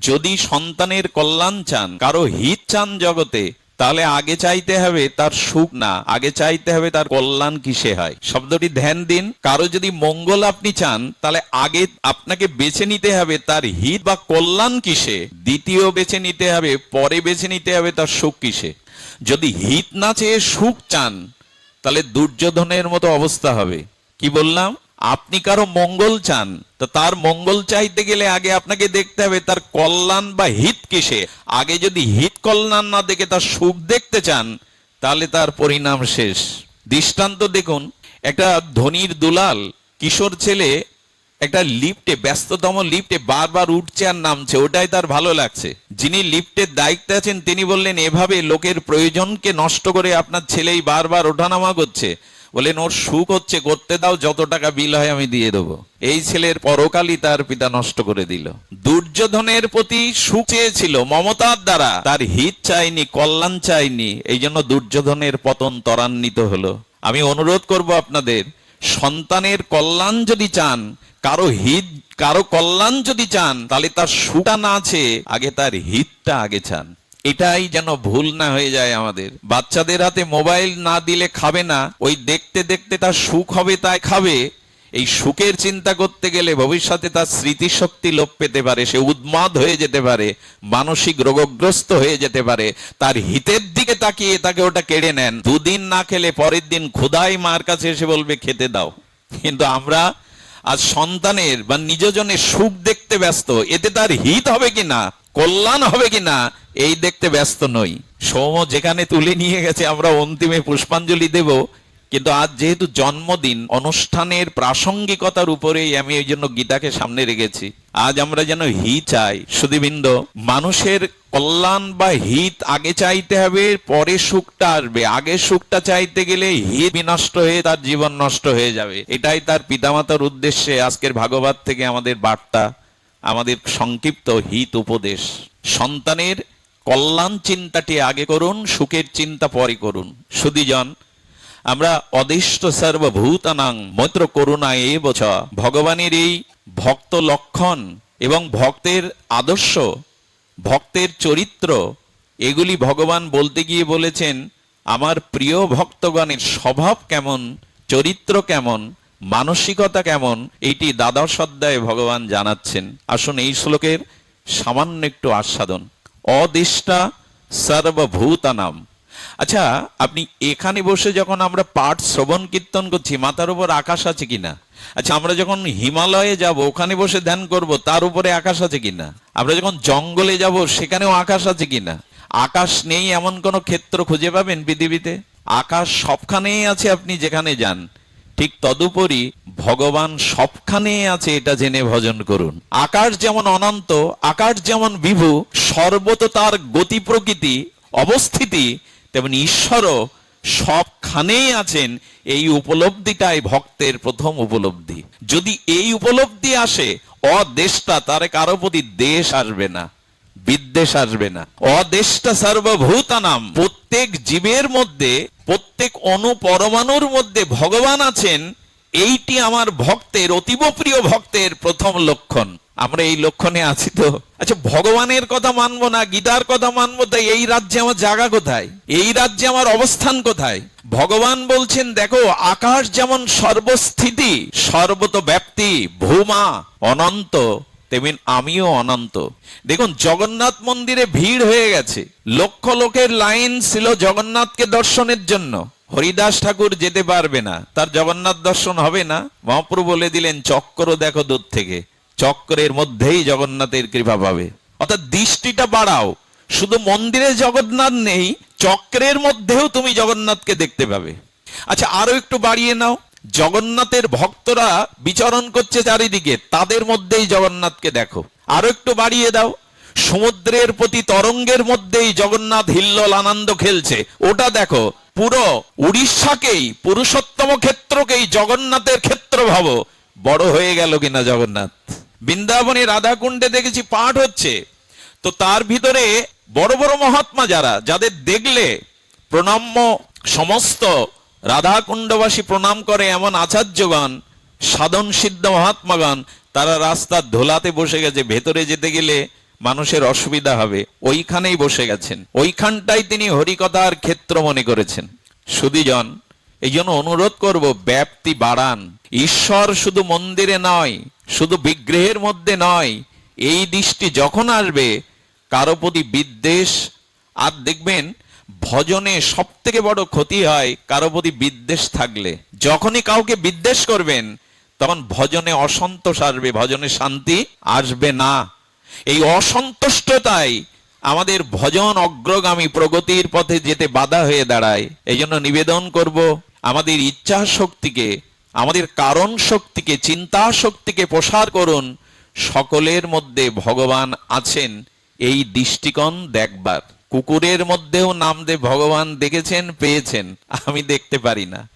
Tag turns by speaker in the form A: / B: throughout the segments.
A: যদি সন্তানের কল্যাণ চান, কারও হিত চান জগতে, তাহলে আগে চাইতে হবে তার সুখ না, আগে চাইতে হবে তার কল্যাণ কিসে হয়। শব্দটি ধ্যান দিন, কারও যদি মঙ্গল আপনি চান, তাহলে আগে আপনাকে বেছে নিতে হবে তার হিত বা কল্যাণ কিসে, দ্বিতীয় বেছে নিতে হবে, পরে বেছে নিতে হবে তার সুখ কিসে। যদি হিত না চেয়ে সুখ চান, তাহলে দুর্যোধনের মতো অবস্থা হবে। কি বললাম? আপনি কারও মঙ্গল চান, তো তার মঙ্গল চাইতে গেলে আগে আপনাকে দেখতে হবে তার কল্যাণ বা হিত কিসে। আগে যদি হিত কল্যাণ না দেখে তার সুখ দেখতে চান, তাহলে তার পরিণাম শেষ। দৃষ্টান্ত দেখুন, একটা ধনির দুলাল, কিশোর ছেলে, একটা লিফটে, ব্যস্ততম লিফটে বারবার উঠছে আর নামছে, ওটাই তার ভালো লাগছে। যিনি লিফটের দায়িত্বে আছেন, তিনি বললেন, এভাবে লোকের প্রয়োজনকে নষ্ট করে আপনার ছেলেই বারবার ওঠানামা করছে। বলেন ওর সুখ হচ্ছে করতে দাও, যত টাকা বিল হয় আমি দিয়ে দেবো। এই ছেলের পরকালই তার পিতা নষ্ট করে দিল। দুর্যোধনের প্রতি সুখ চেয়েছিল মমতার দ্বারা। তার হিত চাইনি, কল্যাণ চাইনি, এই জন্য দুর্যোধনের পতন ত্বরান্বিত হলো। আমি অনুরোধ করব আপনাদের, সন্তানের কল্যাণ যদি চান, কারও হিত, কারও কল্যাণ যদি চান, তাহলে তার সুটা না আছে আগে তার হিতটা আগে চান। এটাই যেন ভুল না হয়ে যায় আমাদের। বাচ্চাদের হাতে মোবাইল না দিলে খাবে না, ওই দেখতে দেখতে তার সুখ হবে তাই খাবে। এই সুখের চিন্তা করতে গেলে ভবিষ্যতে তার স্মৃতিশক্তি লোপ পেতে পারে, সে উদ্মাদ হয়ে যেতে পারে, মানসিক রোগগ্রস্ত হয়ে যেতে পারে, তার হিতের দিকে তাকিয়ে তাকে ওটা কেড়ে নেন। দুদিন না খেলে পরের দিন ক্ষুধাই মার কাছে এসে বলবে, খেতে দাও। কিন্তু আমরা আজ সন্তানের বা নিজজনের সুখ দেখতে ব্যস্ত, এতে তার হিত হবে কিনা, কল্যাণ হবে কিনা এই দেখতে ব্যস্ত নই। সৌম যেখানে তুলে নিয়ে গেছে, আমরা অন্তিমে পুষ্পাঞ্জলি দেব। কিন্তু আজ যেহেতু জন্মদিন, অনুষ্ঠানের প্রাসঙ্গিকতার উপরেই আমি এই জন্য গীতাকে সামনে রেখেছি। আজ আমরা যেন হি চাই। সুদীবৃন্দ মানুষের কল্যাণ বা হিত আগে চাইতে হবে, পরে সুখটা আসবে। আগে সুখটা চাইতে গেলে হিত বিনষ্ট হয়ে তার জীবন নষ্ট হয়ে যাবে। এটাই তার পিতামাতার উদ্দেশ্যে আজকের ভাগবত থেকে আমাদের বার্তা, আমাদের সংক্ষিপ্ত হিত উপদেশ। সন্তানের কল্যাণ চিন্তাটি আগে করুন, সুখের চিন্তা পরে করুন। সুদীজন আমরা অদিষ্ট সর্বভূতানাং মৈত্র করুণা এ বছ ভগবানের এই ভক্ত লক্ষণ এবং ভক্তের আদর্শ, ভক্তের চরিত্র, এগুলি ভগবান বলতে গিয়ে বলেছেন, আমার প্রিয় ভক্তগণের স্বভাব কেমন, চরিত্র কেমন, মানসিকতা কেমন? এইটি দ্বাদশ অধ্যায়ে ভগবান জানাচ্ছেন। আসুন এই শ্লোকের সামান্য একটু আস্বাদন। অদিষ্টা সর্বভূতানাম। আচ্ছা আপনি এখানে বসে যখন আমরা পাঠ শ্রবণ কীর্তন করছি, মাথার উপর আকাশ আছে কিনা? আচ্ছা আমরা যখন হিমালয়ে যাব, ওখানে বসে ধ্যান করব, তার উপরে আকাশ আছে কিনা? আমরা যখন জঙ্গলে যাব, সেখানেও আকাশ আছে কিনা? আকাশ নেই এমন কোন ক্ষেত্র খুঁজে পাবেন পৃথিবীতে? আকাশ সবখানেই আছে আপনি যেখানে যান। ঠিক তদুপরি ভগবান সবখানেই আছে এটা জেনে ভজন করুন। আকাশ যেমন অনন্ত, আকাশ যেমন বিভু, সর্বত তার গতি প্রকৃতি, অবস্থিতি, তেমন ঈশ্বরও সবখানেই আছেন এই উপলব্ধিটাই ভক্তের প্রথম উপলব্ধি। যদি এই উপলব্ধি আসে, অদেশটা তার কারও প্রতি দেশ আসবে না। বিদ্বেষ আসবে না। অদেশটা সর্বভূতানাম। প্রত্যেক জীবের মধ্যে, প্রত্যেক অনুপরমাণুর মধ্যে ভগবান আছেন, এইটি আমার ভক্তের, অতীব প্রিয় ভক্তের প্রথম লক্ষণ। আমরা এই লক্ষণে আছি তো। আচ্ছা ভগবানের কথা মানবো না, গীতার কথা মানবো, তাই এই রাজ্যে আমার জায়গা কোথায়? এই রাজ্যে আমার অবস্থান কোথায়? ভগবান বলছেন, দেখো, আকাশ যেমন সর্বস্থিতি সর্বত ব্যাপ্তি ভূমা, অনন্ত। তেমন আমিও অনন্ত। দেখুন, জগন্নাথ মন্দিরে ভিড় হয়ে গেছে। লক্ষ লোকের লাইন ছিল জগন্নাথকে দর্শনের জন্য। হরিদাস ঠাকুর যেতে পারবে না। তার জগন্নাথ দর্শন হবে না। মহাপ্রভু বলে দিলেন, চক্র দেখো দূর থেকে। চক্রের মধ্যেই জগন্নাথের কৃপা পাবে। অর্থাৎ দৃষ্টিটা বাড়াও। শুধু মন্দিরে জগন্নাথ নেই, চক্রের মধ্যেও তুমি জগন্নাথকে দেখতে পাবে। আচ্ছা আরও একটু বাড়িয়ে নাও। জগন্নাথের ভক্তরা বিচরণ করছে চারিদিকে, তাদের মধ্যেই জগন্নাথকে দেখো। আরও একটু বাড়িয়ে দাও। সমুদ্রের প্রতি তরঙ্গের মধ্যেই জগন্নাথ হিল্লোল আনন্দ খেলছে। ওটা দেখো, পুরো উড়িষ্যাকেই, পুরুষোত্তম ক্ষেত্রকেই জগন্নাথের ক্ষেত্র ভাবো। বড় হয়ে গেল কিনা জগন্নাথ? বৃন্দাবনে রাধাকুণ্ডে দেখেছি পাঠ হচ্ছে। তো তার ভিতরে বড় বড় মহাত্মা যারা, যাদের দেখলে প্রণাম্য সমস্ত রাধাকুণ্ডবাসী প্রণাম করে এমন আচার্যগণ, সাধন সিদ্ধ মহাত্মাগণ, তারা রাস্তার ধোলাতে বসে গেছে, ভেতরে যেতে গেলে মানুষের অসুবিধা হবে, ওইখানেই বসে গেছেন। ওইখানটাই তিনি হরিকথার ক্ষেত্র মনে করেছেন। সুদীজন এই জন্য অনুরোধ করব, ব্যাপ্তি বাড়ান। ঈশ্বর শুধু মন্দিরে নয়, শুধু বিগ্রহের মধ্যে নয়, এই দৃষ্টি যখন আসবে কারও প্রতি বিদ্বেষ, আর দেখবেন ভজনে সব থেকে বড় ক্ষতি হয় কারও প্রতি বিদ্বেষ থাকলে। যখনই কাউকে বিদ্বেষ করবেন, তখন ভজনে অসন্তোষ আসবে, ভজনে শান্তি আসবে না। এই অসন্তুষ্টতাই আমাদের ভজন অগ্রগামী প্রগতির পথে যেতে বাধা হয়ে দাঁড়ায়। এই জন্য নিবেদন করব, আমাদের ইচ্ছা শক্তিকে, আমাদের কারণ শক্তিকে, চিন্তা শক্তিকে প্রসার করুন। সকলের মধ্যে ভগবান আছেন, এই দৃষ্টিকোণ দেখবার। কুকুরের মধ্যেও নামদেব ভগবান দেখেছেন, পেয়েছেন। আমি দেখতে পারি না।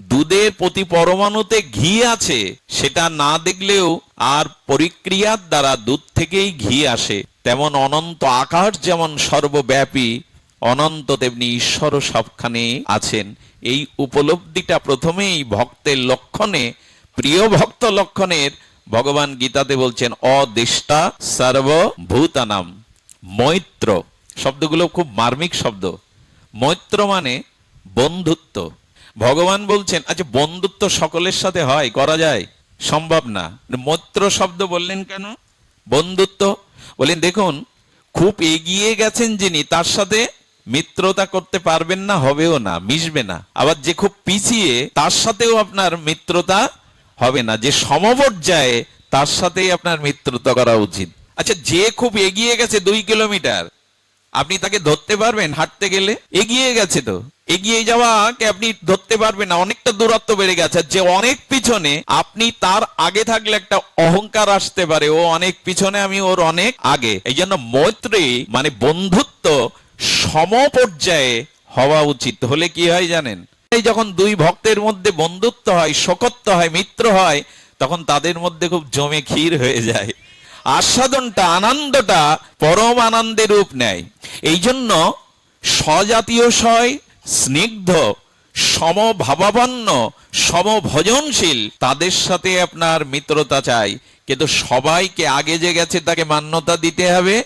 A: দুধের প্রতি পরমাণুতে ঘি আছে, সেটা না দেখলেও আর পরিক্রিয়ার দ্বারা দুধ থেকেই ঘি আসে। তেমন অনন্ত আকাশ যেমন সর্বব্যাপী, অনন্ত তেমনি ঈশ্বর সবখানে আছেন। এই উপলব্ধিটা প্রথমেই ভক্তের লক্ষণে, প্রিয় ভক্ত লক্ষণের ভগবান গীতাতে বলছেন, অদেষ্টা সর্বভূতানাম, মৈত্র। শব্দগুলো খুব মার্মিক শব্দ। মৈত্র মানে বন্ধুত্ব। ভগবান বলছেন আচ্ছা বন্ধুত্ব সকলের সাথে হয়, করা যায়? সম্ভব না। মৈত্র শব্দ বললেন কেন? বন্ধুত্ব? বলেন দেখুন, খুব এগিয়ে গেছেন যিনি, তার সাথে মিত্রতা করতে পারবেন না, হবেও না, মিশবে না। আবার যে খুব পিছিয়ে, তার সাথেও আপনার মিত্রতা হবে না। যে সমপর্যায়ে তার সাথেই আপনার মিত্রতা করা উচিত। আচ্ছা যে খুব এগিয়ে গেছে দুই কিলোমিটার আপনি তাকে ধরতে পারবেন হাঁটতে গেলে? এগিয়ে গেছে তো। এগিয়ে যাওয়াকে আপনি ধরতে পারবেন না, অনেকটা দূরত্ব বেড়ে গেছে। যে অনেক পিছনে, আপনি তার আগে থাকলে একটা অহংকার আসতে পারে। ও অনেক পিছনে, আমি ওর অনেক আগে। এই জন্য মৈত্রী মানে বন্ধুত্ব সমপর্যায়ে হওয়া উচিত। হলে কি হয় জানেন? এই যখন দুই ভক্তের মধ্যে বন্ধুত্ব হয়, শকত্ব হয়, মিত্র হয়, তখন তাদের মধ্যে খুব জমে ক্ষীর হয়ে যায়। আস্বাদনটা, আনন্দটা পরম আনন্দে রূপ নেয়। এই জন্য স্বজাতীয় সয়, স্নিগ্ধ, সমভাবাপন্ন, সমভজনশীল তাদের সাথে আপনার মিত্রতা চাই। কিন্তু সবাইকে আগে যে গেছে তাকে মান্যতা দিতে হবে,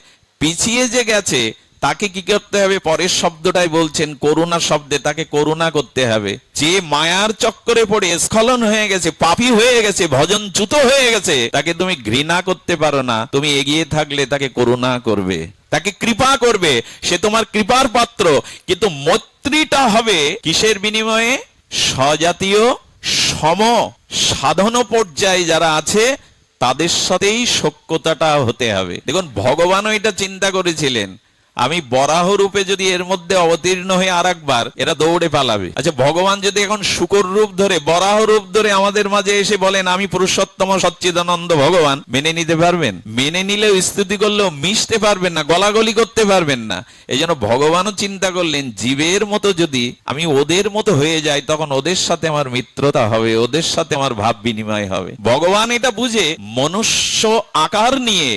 A: পিছিয়ে যে গেছে তাকে কি করতে হবে? পরের শব্দটাই বলছেন করুণা শব্দে, তাকে করুণা করতে হবে। যে মায়ার চক্করে পড়ে স্খলন হয়ে গেছে, পাপি হয়ে গেছে, ভজন চ্যুত হয়ে গেছে, তাকে তুমি ঘৃণা করতে পারো না। তুমি এগিয়ে থাকলে তাকে করুণা করবে, তাকে কৃপা করবে। সে তোমার কৃপার পাত্র। কিন্তু মৈত্রীটা হবে কিসের বিনিময়ে? স্বজাতীয় সম সাধন পর্যায়ে যারা আছে, তাদের সাথেই সক্যতাটা হতে হবে। দেখুন, ভগবানও এটা চিন্তা করেছিলেন। আমি বরাহ রূপে যদি এর মধ্যে অবতীর্ণ হয়ে আর একবার এরা দৌড়ে পালাবে। আচ্ছা ভগবান যদি এখন শুকর রূপ ধরে বরাহ রূপ ধরে আমাদের মাঝে এসে বলেন, আমি পুরুষোত্তম সচ্চিদানন্দ ভগবান। মেনে নিতে পারবেন? মেনে নিলেও স্তুতি করলেও মিশতে পারবেন না, গলাগলি করতে পারবেন না। এই জন্য ভগবানও চিন্তা করলেন, জীবের মতো যদি আমি ওদের মতো হয়ে যাই, তখন ওদের সাথে আমার মিত্রতা হবে, ওদের সাথে আমার ভাব বিনিময় হবে। ভগবান এটা বুঝে, মনুষ্য আকার নিয়ে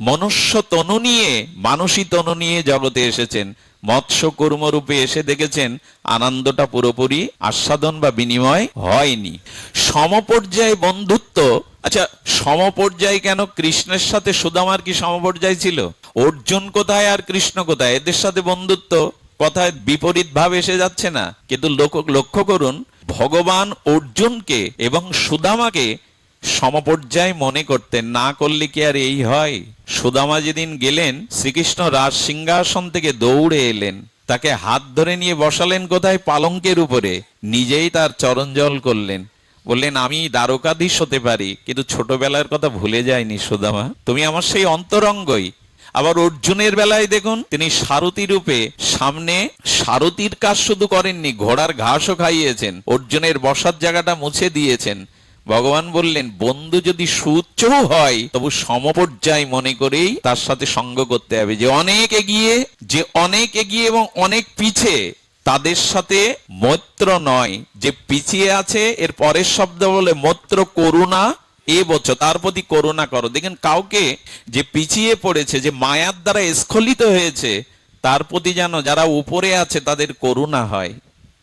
A: মনুষ্য তনু নিয়ে মানসী তনু নিয়ে জগতে এসেছেন। মৎস্য কর্মরূপে এসে দেখেছেন, আনন্দটা পুরোপুরি আস্বাদন বা বিনিময় হয়নি। সমপর্যায়ে বন্ধুত্ব আচ্ছা সমপর্যায় কেন কৃষ্ণের সাথে সুদামার কি সমপর্যায় ছিল? অর্জুন কোথায় আর কৃষ্ণ কোথায়? এদের সাথে বন্ধুত্ব কথায় বিপরীত ভাব এসে যাচ্ছে না। কিন্তু লোক- লক্ষ্য করুন, ভগবান অর্জুনকে এবং সুদামাকে সমপর্যায় মনে করতেন না করলে কি আর এই হয়? সুদামা যেদিন গেলেন, শ্রীকৃষ্ণ রাজ সিংহাসন থেকে দৌড়ে এলেন। তাকে হাত ধরে নিয়ে বসালেন কোথায়? পালঙ্কের উপরে। নিজেই তার চরণ জল করলেন। বললেন, আমি দ্বারকাধীশ হতে পারি, কিন্তু ছোটবেলার কথা ভুলে যায়নি সুদামা। তুমি আমার সেই অন্তরঙ্গই। আবার অর্জুনের বেলায় দেখুন, তিনি সারথী রূপে সামনে সারথীর কাজ শুধু করেননি, ঘোড়ার ঘাসও খাইয়েছেন। অর্জুনের বসার জায়গাটা মুছে দিয়েছেন। ভগবান বললেন, বন্ধু যদি সুচ্চ হয়, তবু সমপর্যায় মনে করেই তার সাথে সঙ্গ করতে হবে। যে অনেক এগিয়ে, যে অনেক এগিয়ে এবং অনেক পিছে, তাদের সাথে মৈত্র নয়। যে পিছিয়ে আছে, এর পরের শব্দ বলে মৈত্র করুণা, এ বছর তার প্রতি করুণা করো। দেখেন, কাউকে যে পিছিয়ে পড়েছে, যে মায়ার দ্বারা স্খলিত হয়েছে, তার প্রতি যেন যারা উপরে আছে, তাদের করুণা হয়।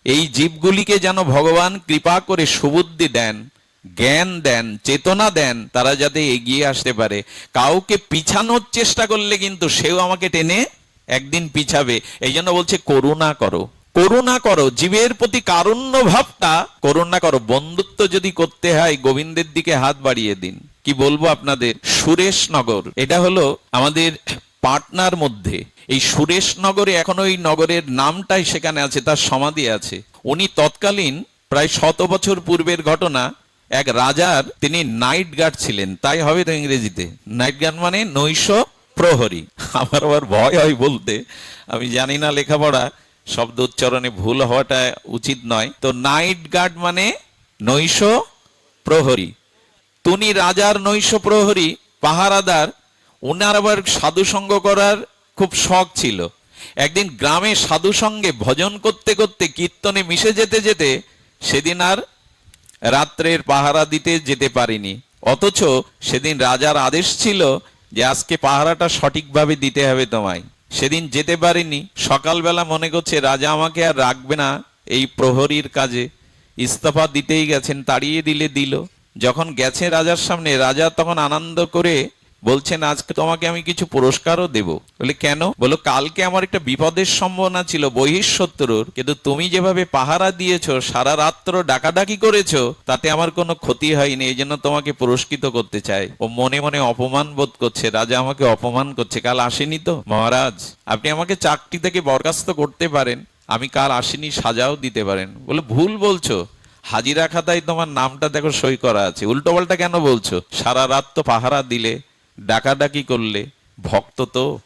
A: এই জীবগুলিকে যেন ভগবান কৃপা করে সুবুদ্ধি দেন। জ্ঞান দেন, চেতনা দেন, তারা যাতে এগিয়ে আসতে পারে। কাউকে পিছানোর চেষ্টা করলে কিন্তু সেও আমাকে টেনে একদিন পিছাবে। এই জন্য বলছে, করুণা করো। করুণা করো। জীবের প্রতি কারুণ্য ভাবটা করুণা করো। বন্ধুত্ব যদি করতে হয়, গোবিন্দের দিকে হাত বাড়িয়ে দিন। কি বলব আপনাদের? সুরেশনগর। এটা হলো আমাদের পাটনার মধ্যে। এই সুরেশনগরে, এখনও এই নগরের নামটাই সেখানে আছে, তার সমাধি আছে। উনি তৎকালীন প্রায় শত বছর পূর্বের ঘটনা। এক রাজার তিনি নাইট গার্ড ছিলেন, তাই হবে তো ইংরেজিতে। নাইট গার্ড মানে নৈশ প্রহরী। আমার আবার ভয় হয় বলতে। আমি জানি না লেখাপড়া, শব্দ উচ্চারণে ভুল হওয়াটা উচিত নয়। তো নাইট গার্ড মানে নৈশ প্রহরী। তুমি রাজার নৈশ প্রহরী, পাহারাদার ওনার আবার সাধু সঙ্গ করার খুব শখ ছিল। একদিন গ্রামে সাধু সঙ্গে ভজন করতে করতে কীর্তনে মিশে যেতে যেতে সেদিন আর রাত্রের পাহারা দিতে যেতে পারিনি। অথচ সেদিন রাজার আদেশ ছিল যে আজকে পাহারাটা সঠিকভাবে দিতে হবে তোমায়। সেদিন যেতে পারিনি। সকালবেলা মনে করছে রাজা আমাকে আর রাখবে না এই প্রহরীর কাজে। ইস্তফা দিতেই গেছেন, তাড়িয়ে দিলে দিল। যখন গেছে রাজার সামনে, রাজা তখন আনন্দ করে বলছেন, আজকে তোমাকে আমি কিছু পুরস্কারও দেব। বলে, কেন? বলো, কালকে আমার একটা বিপদের সম্ভাবনা ছিল বহিঃশত্রুর। কিন্তু তুমি যেভাবে পাহারা দিয়েছ, সারা রাত্র ডাকাডাকি করেছ, তাতে আমার কোনো ক্ষতি হয়নি। এই জন্য তোমাকে পুরস্কৃত করতে চাই। ও মনে মনে অপমান বোধ করছে। রাজা আমাকে অপমান করছে। কাল আসেনি তো? মহারাজ, আপনি আমাকে চাকরি থেকে বরখাস্ত করতে পারেন। আমি কাল আসিনি, সাজাও দিতে পারেন। বলে, ভুল বলছো। হাজিরা খাতায় তোমার নামটা দেখো সই করা আছে। উল্টো পাল্টা কেন বলছো? সারা রাত তো পাহারা দিলে। ডাকাডাকি করলে ভক্ত তো।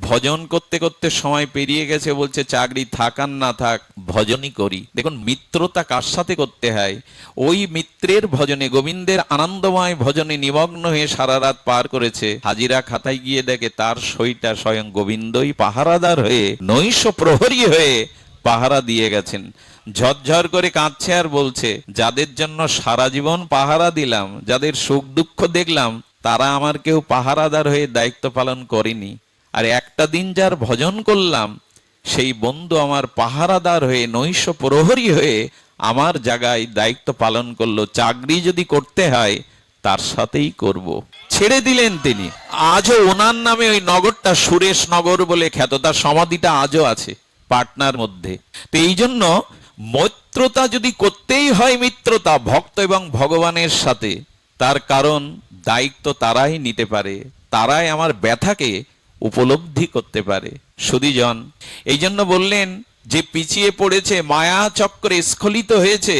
A: ভজন করতে করতে সময় পেরিয়ে গেছে বলছে, চাকরি থাক না থাক, ভজনই করি। দেখুন, মিত্রতা কার সাথে করতে হয়? ওই মিত্রের ভজনে, গোবিন্দের আনন্দময় ভজনে নিমগ্ন হয়ে সারা রাত পার করেছে। হাজিরা খাতায় গিয়ে দেখে তার সইটা স্বয়ং গোবিন্দই পাহারাদার হয়ে, নৈশ প্রহরী হয়ে পাহারা দিয়ে গেছেন। ঝরঝর করে কাঁদছে আর বলছে, যাদের জন্য সারা জীবন পাহারা দিলাম, যাদের সুখ দুঃখ দেখলাম তারা আমার কেউ পাহারাদার হয়ে দায়িত্ব পালন করেনি। আর একটা দিন যার ভজন করলাম, সেই বন্ধু আমার পাহারাদার হয়ে, নৈশ প্রহরী হয়ে আমার জায়গায় দায়িত্ব পালন করল। চাকরি যদি করতে হয়, তার সাথেই করব। ছেড়ে দিলেন তিনি। আজও ওনার নামে ওই নগরটা সুরেশ নগর বলে খ্যাত। তার সমাধিটা আজও আছে পাটনার মধ্যে। তো এই জন্য মৈত্রতা যদি করতেই হয় মিত্রতা, ভক্ত এবং ভগবানের সাথে, তার কারণ দায়িত্ব তারাই নিতে পারে, তারাই আমার ব্যথাকে উপলব্ধি করতে পারে। সুদীজন এই জন্য বললেন, যে পিছিয়ে পড়েছে, মায়া চক্রে স্খলিত হয়েছে,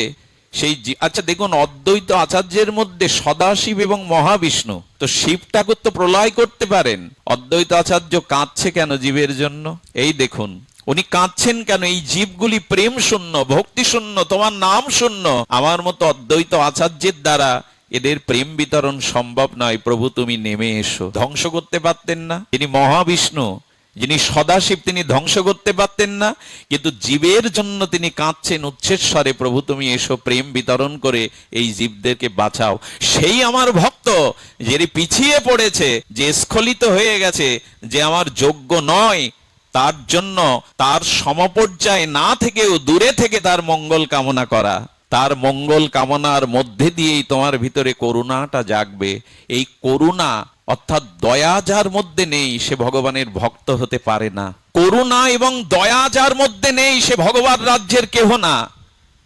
A: সেই আচ্ছা দেখুন, অদ্বৈত আচার্যের মধ্যে সদাশিব এবং মহাবিষ্ণু, তো শিব ঠাকুর তো প্রলয় করতে পারেন। অদ্বৈত আচার্য কাঁদছে কেন জীবের জন্য? এই দেখুন, উনি কাঁদছেন কেন? এই জীবগুলি প্রেম শূন্য, ভক্তি শূন্য, তোমার নাম শূন্য। আমার মতো অদ্বৈত আচার্যের দ্বারা এদের প্রেম বিতরণ সম্ভব নয়। প্রভু, তুমি নেমে এসো। ধ্বংস করতে পারতেন না। তিনি মহাবিষ্ণু, যিনি সদাশিব, তিনি ধ্বংস করতে পারতেন না। কিন্তু জীবের জন্য তিনি কাঁদছেন উচ্ছেশ্বরে প্রভু, তুমি এসো, প্রেম বিতরণ করে এই জীবদেরকে বাঁচাও। সেই আমার ভক্ত, যিনি পিছিয়ে পড়েছে, যে স্খলিত হয়ে গেছে, যে আমার যোগ্য নয়, তার জন্য তার সমপর্যায়ে না থেকেও দূরে থেকে তার মঙ্গল কামনা করা। তার মঙ্গল কামনার মধ্যে দিয়েই তোমার ভিতরে করুণাটা জাগবে। এই করুণা অর্থাৎ দয়া যার মধ্যে নেই, সে ভগবানের ভক্ত হতে পারে না। করুণা এবং দয়া যার মধ্যে নেই, সে ভগবান রাজ্যের কেহ না।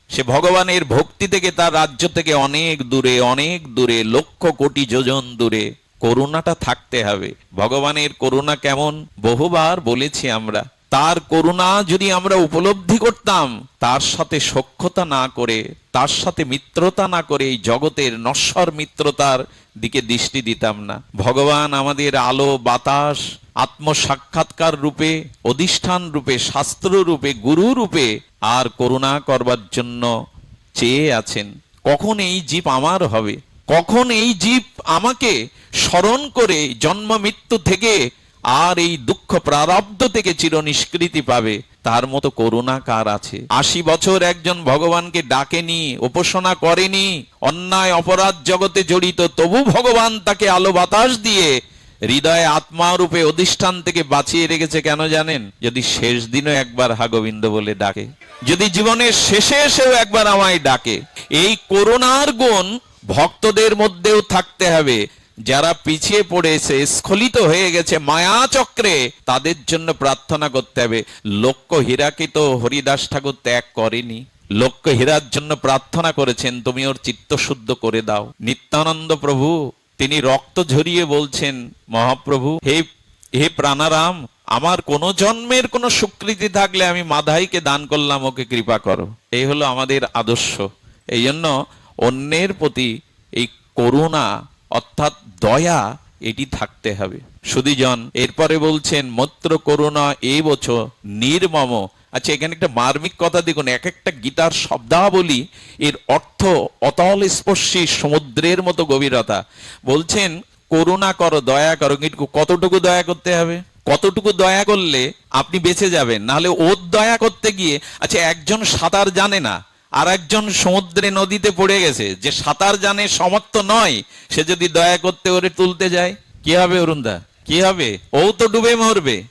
A: সে ভগবানের ভক্তি থেকে তার রাজ্য থেকে অনেক দূরে অনেক দূরে, লক্ষ কোটি যোজন দূরে করুণাটা থাকতে হবে। ভগবানের করুণা কেমন? বহুবার বলেছি আমরা। তার করুণা যদি আমরা উপলব্ধি করতাম, তার সাথে সখ্যতা না করে, তার সাথে মিত্রতা না করে এই জগতের নশ্বর মিত্রতার দিকে দৃষ্টি দিতাম না। ভগবান আমাদের আলো, বাতাস, আত্মসাক্ষাৎকার রূপে, অধিষ্ঠান রূপে, শাস্ত্র রূপে, গুরু রূপে আর করুণা করবার জন্য চেয়ে আছেন। কখন এই জীব আমার হবে? কখন এই জীব আমাকে স্মরণ করে জন্ম মৃত্যু থেকে আর এই দুঃখ প্রারব্ধ থেকে চির নিষ্কৃতি পাবে। তার মতো করুণা কার আছে? আশি বছর একজন ভগবানকে ডাকেনি, উপাসনা করেনি, অন্যায় অপরাধ জগতে জড়িত, তবু ভগবান তাকে আলো বাতাস দিয়ে হৃদয়ে আত্মা রূপে অধিষ্ঠান থেকে বাঁচিয়ে রেখেছে কেন জানেন? যদি শেষ দিনও একবার হা গোবিন্দ বলে ডাকে, যদি জীবনের শেষে এসেও একবার আমায় ডাকে, এই করুণার গুণ ভক্তদের মধ্যেও থাকতে হবে। যারা পিছিয়ে পড়েছে স্খলিত হয়ে গেছে মায়া চক্রে, তাদের জন্য প্রার্থনা করতে হবে। লক্ষ্য হীরাকে তো হরিদাস ঠাকুর ত্যাগ করেনি। লক্ষ্য হীরার জন্য প্রার্থনা করেছেন, তুমি ওর চিত্ত শুদ্ধ করে দাও। নিত্যানন্দ প্রভু, তিনি রক্ত ঝরিয়ে বলছেন, মহাপ্রভু, হে হে প্রাণারাম, আমার কোন জন্মের কোন স্বীকৃতি থাকলে আমি মাধাইকে দান করলাম, ওকে কৃপা করো। এই হলো আমাদের আদর্শ। এই জন্য অন্যের প্রতি এই করুণা অর্থাৎ দয়া এটি থাকতে হবে। সুদীজন এরপরে বলছেন, মত্র করুণা এই বছর নির্মম। আচ্ছা এখানে একটা মার্মিক কথা দেখুন এক একটা গীতার শব্দাবলী, এর অর্থ অতল স্পর্শী সমুদ্রের মতো গভীরতা। বলছেন, করুণা করো, দয়া করো, কিন্তু কতটুকু দয়া করতে হবে? কতটুকু দয়া করলে আপনি বেঁচে যাবেন? নাহলে ওর দয়া করতে গিয়ে আচ্ছা একজন সাঁতার জানে না আর একজন সমুদ্রে নদীতে পড়ে গেছে, যে সাঁতার জানে সমর্থ নয়, সে যদি দয়া করতে ওরে তুলতে যায়। কি হবে অরুণদা? কি হবে? ও তো ডুবে মরবে।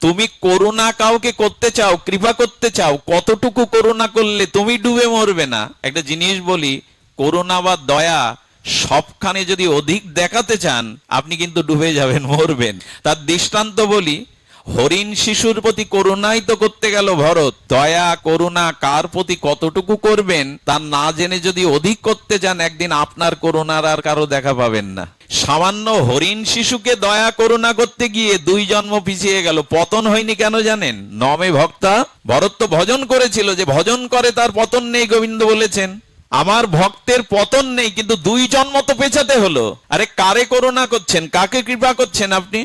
A: তুমি করুণা কাউকে করতে চাও, কৃপা করতে চাও, কতটুকু করুণা করলে তুমি ডুবে মরবে না? একটা জিনিস বলি, করুণা বা দয়া সবখানে যদি অধিক দেখাতে চান, আপনি কিন্তু ডুবে যাবেন, মরবেন। তার দৃষ্টান্ত বলি হরিণ শিশুর প্রতি করুণাই তো করতে গেল ভরত। দয়া, করুণা কার প্রতি কতটুকু করবেন তার না জেনে যদি অধিক করতে চান একদিন আপনার করুণার আর কারও দেখা পাবেন না। সামান্য হরিণ শিশুকে দয়া, করুণা করতে গিয়ে দুই জন্ম পিছিয়ে গেল। পতন হয়নি কেন জানেন? নমে ভক্তা। ভরত তো ভজন করেছিল যে ভজন করে, তার পতন নেই গোবিন্দ বলেছেন। আমার ভক্তের পতন নেই, কিন্তু দুই জন্ম তো পেছাতে হলো। আরে কারে করুণা করছেন? কাকে কৃপা করছেন আপনি?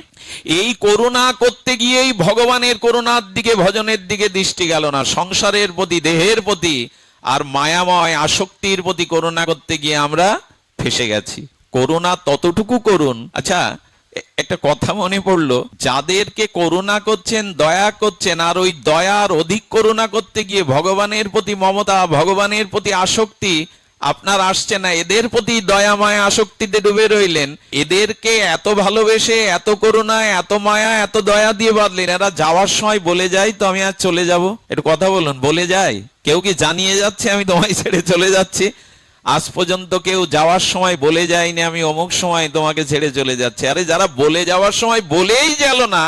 A: এই করুণা করতে গিয়েই ভগবানের করুণার দিকে, ভজনের দিকে দৃষ্টি গেল না। সংসারের প্রতি, দেহের প্রতি আর মায়াময় আসক্তির প্রতি করুণা করতে গিয়ে আমরা ফেসে গেছি। করুণা ততটুকু করুন। আচ্ছা একটা কথা মনে পড়ল, যাদেরকে করুণা করছেন, দয়া করছেন, আর ওই দয়ার অধিক করুণা করতে গিয়ে ভগবানের প্রতি মমতা, ভগবানের প্রতি আসক্তি আপনার আসছে না, এদের প্রতি দয়া মায়া আসক্তিতে ডুবে রইলেন, এদেরকে এত ভালোবেসে, এত করুণা এত মায়া, এত দয়া দিয়ে বাঁধলেন, এরা যাওয়ার সময় বলে যায়, তো আমি আর চলে যাব? একটু কথা বলুন, বলে যায়? কেউ কি জানিয়ে যাচ্ছে, আমি তোমায় ছেড়ে চলে যাচ্ছি? আজ পর্যন্ত কেউ যাওয়ার সময় বলে যায়নি আমি অমুক সময় তোমাকে ছেড়ে চলে যাচ্ছে। আরে যারা বলে যাওয়ার সময় বলেই গেল না,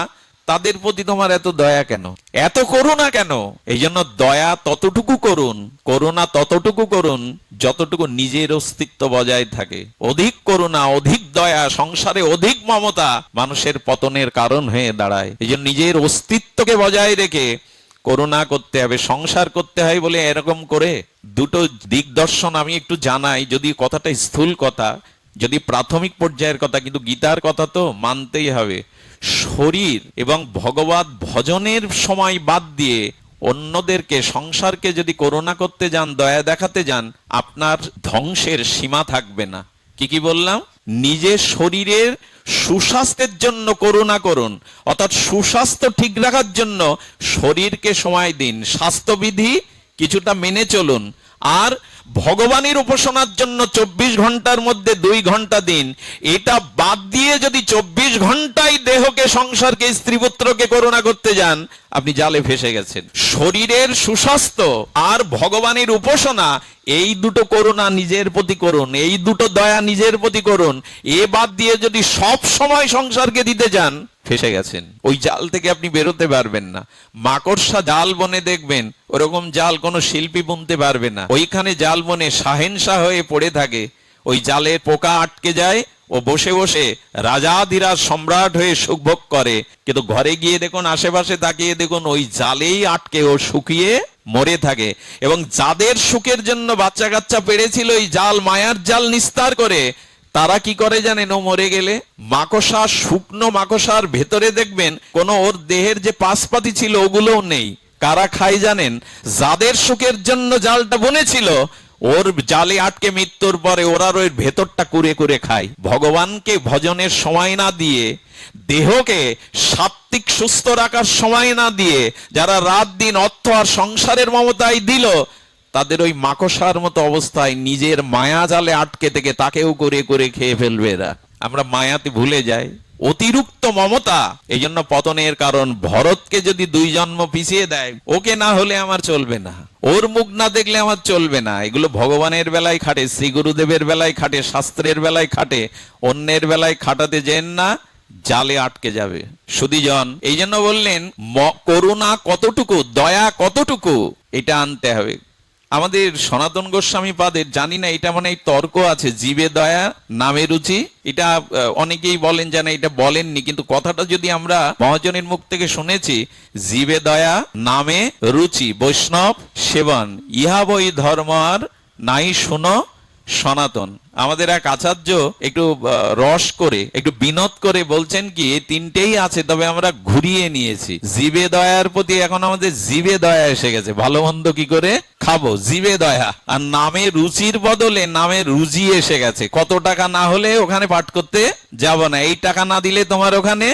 A: তাদের প্রতি তোমার এত দয়া কেন? এত করুণা কেন? এই জন্য দয়া ততটুকু করুন, করুণা ততটুকু করুন, যতটুকু নিজের অস্তিত্ব বজায় থাকে। অধিক করুণা, অধিক দয়া, সংসারে অধিক মমতা মানুষের পতনের কারণ হয়ে দাঁড়ায়। এই জন্য নিজের অস্তিত্বকে বজায় রেখে করুণা করতে হবে, সংসার করতে হয় বলে এরকম করে দুটো দিকদর্শন আমি একটু জানাই। যদি কথাটা স্থূল কথা, যদি প্রাথমিক পর্যায়ের কথা, কিন্তু গীতার কথা তো মানতেই হবে। শরীর এবং ভগবত ভজনের সময় বাদ দিয়ে অন্যদেরকে, সংসারকে যদি করুণা করতে যান, দয়া দেখাতে যান, আপনার ধ্বংসের সীমা থাকবে না। কি কি বললাম? নিজের শরীরের সুস্বাস্থ্যের জন্য করুণা করুন। অর্থাৎ সুস্বাস্থ্য ঠিক রাখার জন্য শরীরকে সময় দিন। স্বাস্থ্যবিধি কিছুটা মেনে চলুন। আর ভগবানের উপাসনার জন্য চব্বিশ ঘণ্টার মধ্যে দুই ঘণ্টা দিন, এটা বাদ দিয়ে যদি চব্বিশ ঘন্টায় দেহকে, সংসারকে, স্ত্রীপুত্রকে করুণা করতে যান, আপনি জালে ফেসে গেছেন। শরীরের সুস্বাস্থ্য আর ভগবানের উপাসনা, এই দুটো করুণা নিজের প্রতি করুন, এই দুটো দয়া নিজের প্রতি করুন, এ বাদ দিয়ে যদি সব সময় সংসারকে দিতে যান, ফেসে গেছেন। ওই জাল থেকে আপনি বেরোতে পারবেন না। মাকড়সা জাল বনে দেখবেন ওরকম জাল কোনো শিল্পী বুনতে পারবে না। ওইখানে জাল বনে শাহেনশাহ হয়ে পড়ে থাকে। ওই জালে পোকা আটকে যায় ও বসে বসে রাজাধিরাজ সম্রাট হয়ে সুখভোগ করে। কিন্তু ঘরে গিয়ে দেখুন, আশেপাশে তাকিয়ে দেখুন, ওই জালেই আটকে ও শুকিয়ে মরে থাকে। এবং যাদের সুখের জন্য বাচ্চা কাচ্চা পেরেছিল এই জাল, মায়ার জাল নিস্তার করে, তারা কি করে জানেন ও মরে গেলে? মাকড়সা শুকনো মাকসার ভেতরে দেখবেন, কোন ওর দেহের যে পাশপাতি ছিল ওগুলোও নেই। কারা খায় জানেন? যাদের সুখের জন্য জালটা বনেছিল, ওর জালে আটকে মৃত্যুর পরে ওরা ওর ভেতরটা কুরে কুরে খায়। ভগবানকে ভজনের সময় না দিয়ে, দেহকে সাত্বিক সুস্থ রাখার সময় না দিয়ে, যারা রাত দিন অর্থ আর সংসারের মমতায় দিল, তাদের ওই মাকসার মতো অবস্থায় নিজের মায়া জালে আটকে থেকে তাকেও করে করে খেয়ে ফেলবে এরা। আমরা মায়াতে ভুলে যাই। অতিরিক্ত মমতা। এই জন্য পতনের কারণ ভরতকে যদি দুই জন্ম পিছিয়ে দেয়, ওকে না হলে আমার চলবে না। ওর মুখ না দেখলে আমার চলবে না। এগুলো ভগবানের বেলায় খাটে শ্রী গুরুদেবের বেলায় খাটে, শাস্ত্রের বেলায় খাটে, অন্যের বেলায় খাটাতে যেন না জালে আটকে যাবে। সুদীজন এই জন্য বললেন করুণা কতটুকু, দয়া কতটুকু, এটা আনতে হবে। আমাদের সনাতন গোস্বামী পাদের, জানি না, এটা মানে তর্ক আছে, জীবে দয়া, নামে রুচি। এটা অনেকেই বলেন যেন এটা বলেননি, কিন্তু কথাটা যদি আমরা মহাজনের মুখ থেকে শুনেছি, জীবে দয়া, নামে রুচি, বৈষ্ণব সেবন, ইহা বই ধর্ম আর নাই শুনো সনাতন। আমাদের এক আচার্য একটু রস করে, একটু বিনোদ করে বলছেন কি, এই তিনটেই আছে, তবে আমরা ঘুরিয়ে নিয়েছি। জীবে দয়ার প্রতি এখন আমাদের জীবে দয়া এসে গেছে, ভালো মন্দ কি করে? খাব, জীবে দয়া। আর নামে রুচির বদলে নামে রুজি এসে গেছে। কত টাকা না হলে ওখানে পাঠ করতে যাব না। এই টাকা না দিলে তোমার ওখানে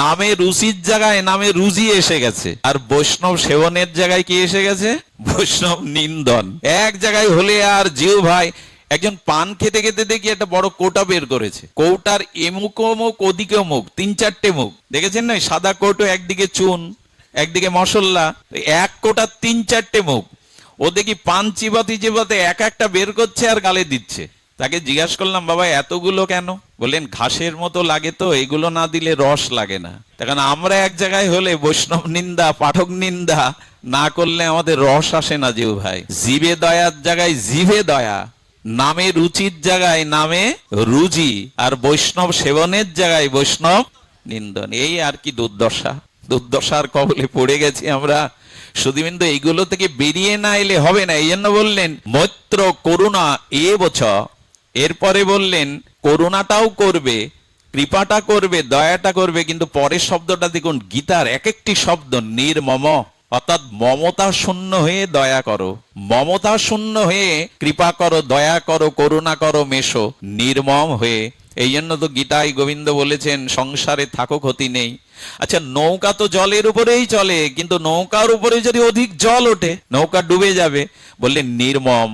A: নামে রুচির জায়গায় নামে রুজি এসে গেছে। আর বৈষ্ণব সেবনের জায়গায় কি এসে গেছে? বৈষ্ণব নিন্দন। এক জায়গায় হলে আর জিও ভাই একজন পান খেতে খেতে দেখি একটা বড় কোটা বের করেছে। কৌটার এমুকো মুখ ওদিকে মুখ তিন চারটে মুখ। দেখেছেন না সাদা কৌটো একদিকে চুন, একদিকে মশলা, এক কোটার তিন চারটে মুখ। ও দেখি পান চিবাতে চিবাতে এক একটা বের করছে আর গালে দিচ্ছে। তাকে জিজ্ঞাসা করলাম, বাবা, এতগুলো কেন? বললেন, ঘাসের মতো লাগে তো, এগুলো না দিলে রস লাগে না। তখন আমরা এক জায়গায় হলে বৈষ্ণব নিন্দা, পাঠক নিন্দা না করলে আমাদের রস আসে না জিউ ভাই। জীবে দয়ার জায়গায় জিভে দয়া, নামে রুচির জায়গায় নামে রুজি, আর বৈষ্ণব সেবনের জায়গায় বৈষ্ণব নিন্দন। এই আর কি দুর্দশা। দুর্দশার কবলে পড়ে গেছি আমরা। শুধুবিন্দু এইগুলো থেকে বেরিয়ে না এলে হবে না এই জন্য বললেন, মৈত্র করুণা এ বছর এরপরে বললেন, করুণাটাও করবে, কৃপাটা করবে, দয়াটা করবে, কিন্তু পরের শব্দটা দেখুন, গীতার এক একটি শব্দ, নির্মম। অর্থাৎ মমতা শূন্য হয়ে দয়া করো। মমতা শূন্য হয়ে কৃপা করো, দয়া করো, করুণা করো, মেশো, নির্মম হয়ে। এই জন্য তো গীতায় গোবিন্দ বলেছেন, সংসারে থাকো, ক্ষতি নেই। আচ্ছা নৌকা তো জলের উপরেই চলে, কিন্তু নৌকার উপরে যদি অধিক জল ওঠে, নৌকা ডুবে যাবে। বললেন নির্মম,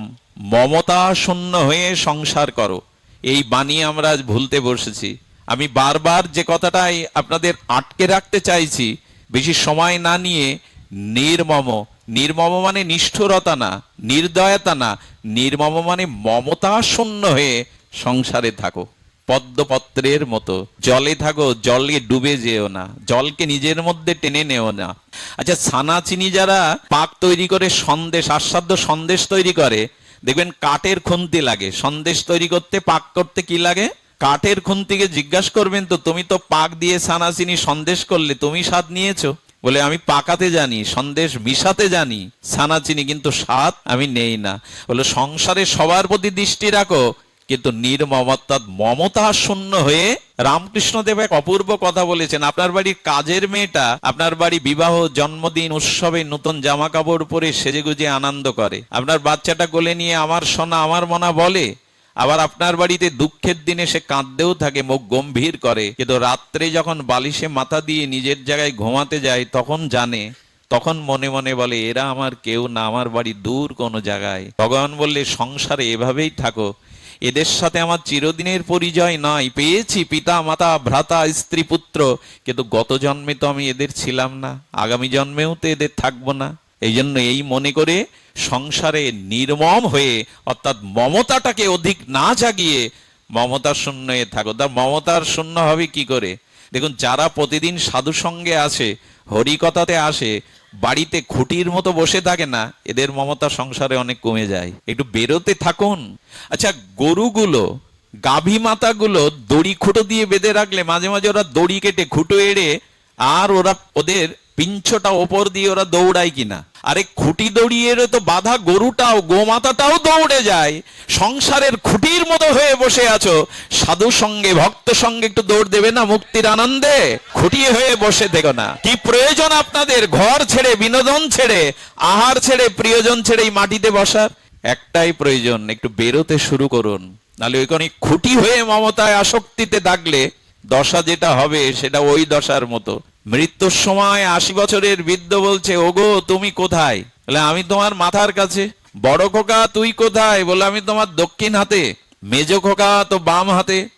A: মমতা শূন্য হয়ে সংসার করো। এই বাণী আমরা ভুলতে বসেছি। আমি বারবার যে কথাটাই আপনাদের আটকে রাখতে চাইছি, বেশি সময় না নিয়ে নির্মম। নির্মম মানে নিষ্ঠুরতা না, নির্দয়তা না। নির্মম মানে মমতা শূন্য হয়ে সংসারে থাকো। পদ্মপত্রের মতো। জলে থাকো, জলে ডুবে যেও না। জলকে নিজের মধ্যে টেনে নেও না। আচ্ছা ছানা চিনি যারা পাক তৈরি করে, সন্দেশ আস্বাদ্য সন্দেশ তৈরি করে, দেখবেন কাঠের খুন্তি লাগে। সন্দেশ তৈরি করতে, পাক করতে কি লাগে? কাঠের খুন্তিকে জিজ্ঞাসা করবেন তো, তুমি তো পাক দিয়ে ছানা চিনি সন্দেশ করলে, তুমি স্বাদ নিয়েছো? বলে, আমি পাকাতে জানি, সন্দেশ মিশাতে জানি, ছানা চিনি কিন্তু স্বাদ আমি নেই না। বলে, সংসারে সবার প্রতি দৃষ্টি রাখো। কিন্তু নির্মমতা মমতা শূন্য হয়ে রামকৃষ্ণ দেব এক অপূর্ব কথা বলেছেন। আপনার বাড়ির কাজের মেয়েটা, আপনার বাড়ি বিবাহ, জন্মদিন, উৎসবে নতুন জামা কাপড় পরে সেজেগুজে আনন্দ করে। আপনার বাচ্চাটা গোলে নিয়ে আমার সোনা, আমার মনা বলে। আবার আপনার বাড়িতে দুঃখের দিনে সে কাঁদতেও থাকে, মুখ গম্ভীর করে। কিন্তু রাত্রে যখন বালিশে মাথা দিয়ে নিজের জায়গায় ঘুমাতে যায়, তখন জানে, তখন মনে মনে বলে, এরা আমার কেউ না, আমার বাড়ি দূর কোনো জায়গায়। ভগবান বললে, সংসারে এভাবেই থাকো। এদের সাথে আমার চিরদিনের পরিচয় নয় পেয়েছি পিতা, মাতা, ভ্রাতা, স্ত্রী, পুত্র, কিন্তু গত জন্মে তো আমি এদের ছিলাম না। আগামী জন্মেও তো এদের থাকব না। এই জন্য এই মনে করে সংসারে নির্মম হয়ে, অর্থাৎ মমতাটাকে অধিক না জাগিয়ে মমতার শূন্য হয়ে থাকো। তার মমতার শূন্য হবে কি করে? দেখুন, যারা প্রতিদিন সাধু সঙ্গে আসে, হরিকথাতে আসে, বাড়িতে খুঁটির মতো বসে থাকে না, এদের মমতা সংসারে অনেক কমে যায়। একটু বেরোতে থাকুন। আচ্ছা গরুগুলো, গাভী মাতাগুলো দড়ি খুঁটো দিয়ে বেঁধে রাখলে মাঝে মাঝে ওরা দড়ি কেটে, খুঁটো এড়ে আর ওরা ওদের পিঞ্ছটা ওপর দিয়ে ওরা দৌড়ায় কিনা। আরে খুঁটি দৌড়িয়ে তো বাধা, গরুটাও, গোমাতাটাও দৌড়ে যায়। সংসারের খুঁটির মতো হয়ে বসে আছো। সাধু সঙ্গে, ভক্ত সঙ্গে একটু দৌড় দেবে না মুক্তির আনন্দে? খুঁটি হয়ে বসে দেখো না। কি প্রয়োজন আপনাদের? ঘর ছেড়ে, বিনোদন ছেড়ে, আহার ছেড়ে, প্রিয়জন ছেড়ে এই মাটিতে বসার? একটাই প্রয়োজন, একটু বেরোতে শুরু করুন। নাহলে ওইখানে খুঁটি হয়ে মমতায় আসক্তিতে দাগলে, দশা যেটা হবে সেটা ওই দশার মতো। মৃত্যুর সময় আশি বছরের বৃদ্ধ বলছে, ওগো, তুমি কোথায়? বলে, আমি তোমার মাথার কাছে। বড় খোকা, তুই কোথায়? বলে, আমি তোমার দক্ষিণ হাতে, মেজ খোকা, তো বাম হাতে।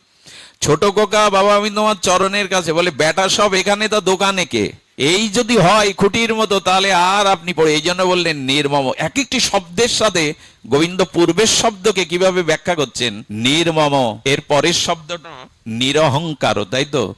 A: ছোট খোকা, বাবা, আমি তোমার চরণের কাছে। বলে, বেটা সব এখানে, তো দোকানে কে? এই যদি হয় খুঁটির মতো, তাহলে আর আপনি পড়ে এই জন্য বললেন নির্মম। এক একটি শব্দের সাথে গোবিন্দ পূর্বের শব্দকে কীভাবে ব্যাখ্যা করছেন? নির্মম। এর পরের শব্দটা নিরহংকার, তাই তো?